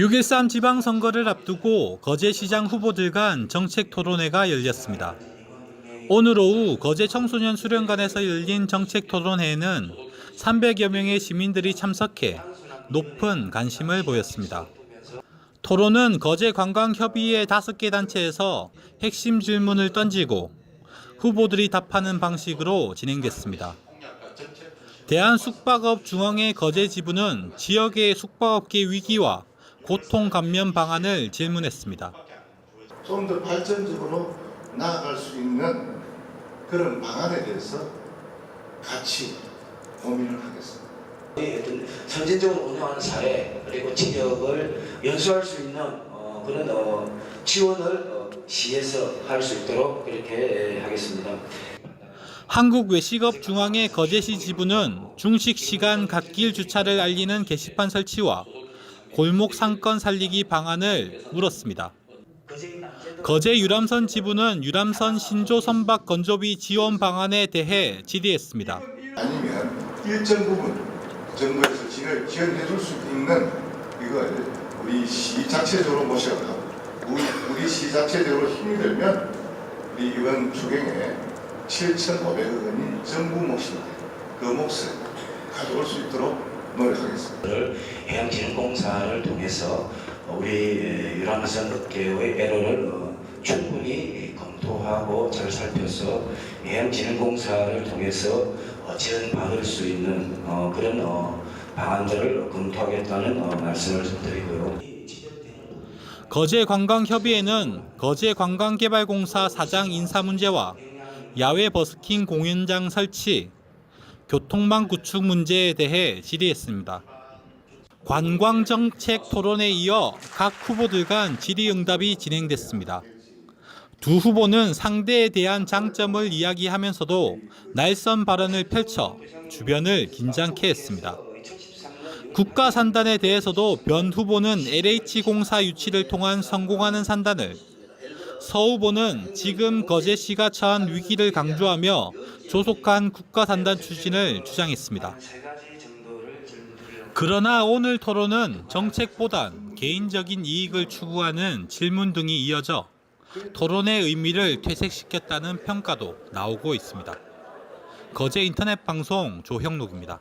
6.13 지방선거를 앞두고 거제시장 후보들 간 정책 토론회가 열렸습니다. 오늘 오후 거제 청소년 수련관에서 열린 정책 토론회에는 300여 명의 시민들이 참석해 높은 관심을 보였습니다. 토론은 거제 관광협의회 5개 단체에서 핵심 질문을 던지고 후보들이 답하는 방식으로 진행됐습니다. 대한숙박업 중앙회 거제 지부는 지역의 숙박업계 위기와 고통 감면 방안을 질문했습니다. 좀 더 발전적으로 나아갈 수 있는 그런 방안에 대해서 같이 고민을 하겠습니다. 어떤 선진적으로 운영하는 사회 그리고 지역을 연수할 수 있는 어, 그런 어, 지원을 어, 시에서 할 수 있도록 그렇게 하겠습니다. 한국외식업 중앙회 거제시 지부는 중식 시간 갓길 주차를 알리는 게시판 설치와 골목 상권 살리기 방안을 물었습니다. 거제 유람선 지부는 유람선 신조 선박 건조비 지원 방안에 대해 질의했습니다. 아니면 일정 부분 정부에서 지를 지원해 줄 수 있는 이걸 우리 시 자체적으로 모셔가 우리, 우리 시 자체적으로 힘이 들면 우리 이번 추경에 7,500억 원이 정부 몫인데 그 몫을 가져올 수 있도록 노력하겠습니다. 해양진흥공사를 통해서 우리 유람선 업계의 애로를 어, 충분히 검토하고 잘 살펴서 해양진흥공사를 통해서 어, 지원받을 수 있는 어, 그런 어, 방안들을 검토하겠다는 어, 말씀을 좀 드리고요. 거제관광협의회는 거제관광개발공사 사장 인사 문제와 야외 버스킹 공연장 설치, 교통망 구축 문제에 대해 질의했습니다. 관광 정책 토론에 이어 각 후보들 간 질의응답이 진행됐습니다. 두 후보는 상대에 대한 장점을 이야기하면서도 날선 발언을 펼쳐 주변을 긴장케 했습니다. 국가 산단에 대해서도 변 후보는 LH공사 유치를 통한 성공하는 산단을, 서 후보는 지금 거제시가 처한 위기를 강조하며 조속한 국가 산단 추진을 주장했습니다. 그러나 오늘 토론은 정책보단 개인적인 이익을 추구하는 질문 등이 이어져 토론의 의미를 퇴색시켰다는 평가도 나오고 있습니다. 거제 인터넷 방송 조형록입니다.